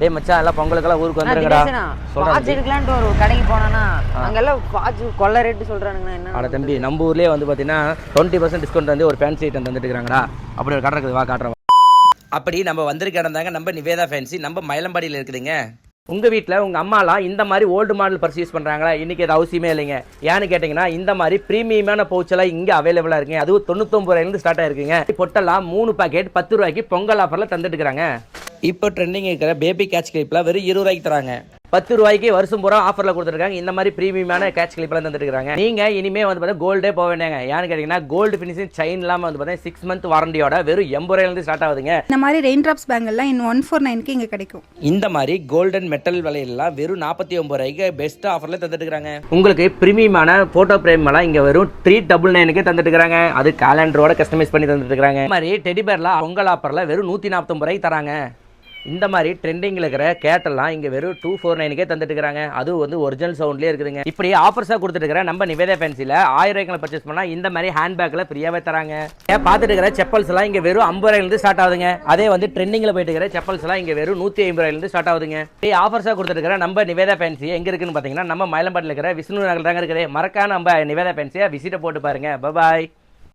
டேய் மச்சான் எல்லாம் பொங்கலுக்கெல்லாம் ஊருக்கு வந்துருங்கடா வாட்ச் எடுக்கலான்ட்டு ஒரு கடைக்கு போனானா அங்கெல்லாம் வாட்ச் கொள்ள ரேட்டு சொல்றானுங்க என்ன அட தம்பி நம்ம ஊர்லயே வந்து பார்த்தீங்கன்னா டுவெண்ட்டி பர்சன்ட் டிஸ்கவுண்ட் வந்து ஒரு ஃபேன்சி ஐட்டம் தந்துட்டு இருக்காங்கடா அப்படி ஒரு கடை இருக்குது வா காட்டுறேன் அப்படி நம்ம வந்திருக்க இடம் தாங்க நம்ம நிவேதா ஃபேன்சி நம்ம மயிலம்பாடியில் இருக்குதுங்க. உங்க வீட்டில் உங்க அம்மாலாம் இந்த மாதிரி ஓல்டு மாடல் பர்ஸ் யூஸ் பண்றாங்களா? இன்னைக்கு அது அவசியமே இல்லைங்க. ஏன்னு கேட்டிங்கன்னா இந்த மாதிரி ப்ரீமியமான பவுச்செல்லாம் இங்கே அவைலபிளாக இருக்குங்க. அதுவும் தொண்ணூத்தொம்பது ரூபாயிலிருந்து ஸ்டார்ட் ஆயிருக்குங்க. பொட்டெல்லாம் மூணு பாக்கெட் பத்து ரூபாய்க்கு பொங்கல் ஆஃபரில் தந்துட்டு இருக்காங்க இப்போ ட்ரெண்டிங் இருக்கிற பேபி கேட்ச் கிளிப்லாம் வெறும் இருபது ரூபாய்க்கு தராங்க. பத்து ரூபாய்க்கு வருஷம் பூரா ஆஃபரில் கொடுத்துருக்காங்க. இந்த மாதிரி ப்ரீமியமான கேட்ச் கிளிப்லாம் தந்துட்டு இருக்காங்க. நீங்க இனிமே வந்து பார்த்தா கோல்டே போக வேண்டாங்க. ஏன்னு கேட்டிங்கன்னா கோல்டு ஃபினிஷிங் செயின் இல்லாமல் வந்து பார்த்தீங்கன்னா சிக்ஸ் மந்த் வாரண்டியோட வெறும் எண்பது ரூபாயிலிருந்து ஸ்டார்ட் ஆகுதுங்க. இந்த மாதிரி ரெயின் ட்ராப்ஸ் பேங்கெல்லாம் இன் ஒன் ஃபோர் நைனுக்கு இங்கே கிடைக்கும். இந்த மாதிரி கோல்டன் மெட்டல் விலையெல்லாம் வெறும் நாற்பத்தி ஒன்பது ரூபாய்க்கு பெஸ்ட் ஆஃபர்ல தந்துட்டு இருக்காங்க. உங்களுக்கு பிரீமியமான போட்டோ பிரேம் எல்லாம் இங்க வெறும் த்ரீ டபுள் நைனுக்கு தந்துட்டு இருக்காங்க. அது கேலண்டரோட கஸ்டமைஸ் பண்ணி தந்துட்டு இருக்காங்க. இந்த மாதிரி டெடி பேர்ல பொங்கல் ஆஃபர்ல வெறும் நூத்தி நாற்பத்தொம்பது ரூபாய்க்கு தராங்க. இந்த மாதிரி ட்ரெண்டிங்கில் இருக்கிற கேட்டெல்லாம் இங்கே வெறும் டூ ஃபோர் நைனுக்கே தந்துட்டு இருக்காங்க அதுவும் வந்து ஒரிஜினல் சவுண்ட்லேயே இருக்குதுங்க. இப்படி ஆஃபர்ஸாக கொடுத்துட்டு இருக்கிற நம்ம நிவேதா ஃபேன்சியில் ஆயிரம் ரூபாய்க்கு பர்ச்சேஸ் பண்ணால் இந்த மாதிரி ஹேண்ட்பேக்கில் ஃப்ரீயாகவே தராங்க. ஏன் பார்த்துட்டு இருக்கிற செப்பல்ஸ்லாம் இங்கே வெறும் ஐம்பது ரூபாயிலிருந்து ஸ்டார்ட் ஆகுதுங்க. அதே வந்து ட்ரெண்டிங்கில் போயிட்டு இருக்கிற செப்பல்ஸ்லாம் இங்கே வெறும் நூற்றி ஐம்பது ரூபாயிலிருந்து ஸ்டார்ட் ஆகுதுங்க. இப்படி ஆஃபர்ஸாக கொடுத்துட்டு இருக்கிற நம்ம நிவேதா ஃபேன்சி எங்கே இருக்குன்னு பார்த்தீங்கன்னா நம்ம மயிலம்பாட்டில் இருக்கிற விஷ்ணு நகர் தாங்க இருக்குது. மறக்காம நம்ம நிவேதா ஃபேன்சியை விசிட்டை போட்டு பாருங்க. பபாய்